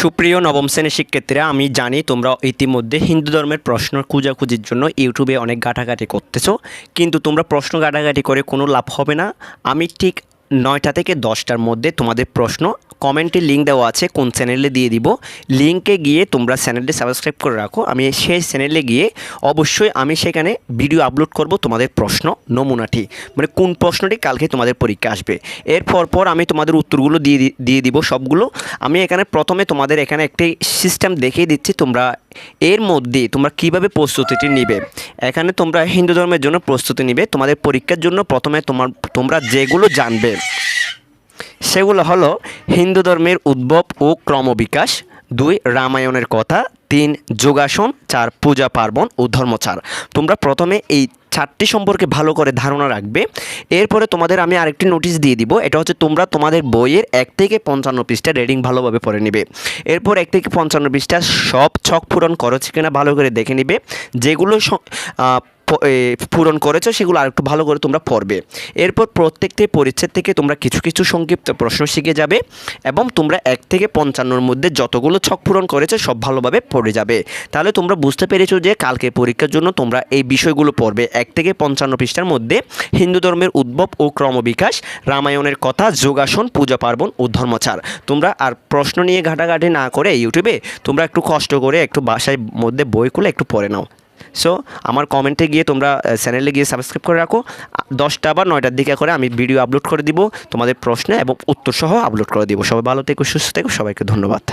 সুপ্রিয় নবম শ্রেণির শিক্ষার্থীরা, আমি জানি তোমরা ইতিমধ্যে হিন্দু ধর্মের প্রশ্ন খোঁজাখুঁজির জন্য ইউটিউবে অনেক ঘাটাঘাটি করতেছো, কিন্তু তোমরা প্রশ্ন ঘাটাঘাটি করে কোনো লাভ হবে না। আমি ঠিক নয়টা থেকে দশটার মধ্যে তোমাদের প্রশ্ন কমেন্টে লিঙ্ক দেওয়া আছে, কোন চ্যানেলে দিয়ে দিব। লিঙ্কে গিয়ে তোমরা চ্যানেলটি সাবস্ক্রাইব করে রাখো। আমি সেই চ্যানেলে গিয়ে অবশ্যই আমি সেখানে ভিডিও আপলোড করব তোমাদের প্রশ্ন নমুনাটি। মানে কোন প্রশ্নটি কালকে তোমাদের পরীক্ষা আসবে। এরপর পর আমি তোমাদের উত্তরগুলো দিয়ে দিয়ে দিব সবগুলো। আমি এখানে প্রথমে তোমাদের এখানে একটি সিস্টেম দেখিয়ে দিচ্ছি। তোমরা এর মধ্যে তোমরা কীভাবে প্রস্তুতিটি নিবে। এখানে তোমরা হিন্দু ধর্মের জন্য প্রস্তুতি নিবে। তোমাদের পরীক্ষার জন্য প্রথমে তোমার, তোমরা যেগুলো জানবে। সেগুলো হলো হিন্দু ধর্মের উদ্ভব ও ক্রমবিকাশ, দুই, রামায়ণের কথা, তিন, যোগাসন, চার, পূজা পার্বণ ও ধর্মচার। তোমরা প্রথমে এই চারটি সম্পর্কে ভালো করে ধারণা রাখবে। এরপরে তোমাদের আমি আরেকটি নোটিশ দিয়ে দিব, এটা হচ্ছে তোমরা তোমাদের বইয়ের এক থেকে পঞ্চান্ন পৃষ্ঠা রেডিং ভালোভাবে পড়ে নিবে। এরপর এক থেকে পঞ্চান্ন পৃষ্ঠা সব ছক পূরণ করেছে কিনা ভালো করে দেখে নিবে। যেগুলো পূরণ করেছ, সেগুলো আরেকটু ভালো করে তোমরা পড়বে। এরপর প্রত্যেকটি পরিচ্ছেদ থেকে তোমরা কিছু কিছু সংক্ষিপ্ত প্রশ্ন শিখে যাবে এবং তোমরা এক থেকে পঞ্চান্নর মধ্যে যতগুলো ছক পূরণ করেছ, সব ভালোভাবে পড়ে যাবে। তাহলে তোমরা বুঝতে পেরেছ যে কালকে পরীক্ষার জন্য তোমরা এই বিষয়গুলো পড়বে। এক থেকে পঞ্চান্ন পৃষ্ঠার মধ্যে হিন্দু ধর্মের উদ্ভব ও ক্রমবিকাশ, রামায়ণের কথা, যোগাসন, পূজা পার্বণ ও ধর্মচার। তোমরা আর প্রশ্ন নিয়ে ঘাটাঘাটি না করে ইউটিউবে তোমরা একটু কষ্ট করে একটু বাসায় মধ্যে বই খুলে একটু পড়ে নাও। সো আমার কমেন্টে গিয়ে তোমরা চ্যানেলে গিয়ে সাবস্ক্রাইব করে রাখো। দশটা বা নয়টার দিকে করে আমি ভিডিও আপলোড করে দিব, তোমাদের প্রশ্ন এবং উত্তরসহ আপলোড করে দিব। সবাই ভালো থেকো, সুস্থ থেকো, সবাইকে ধন্যবাদ।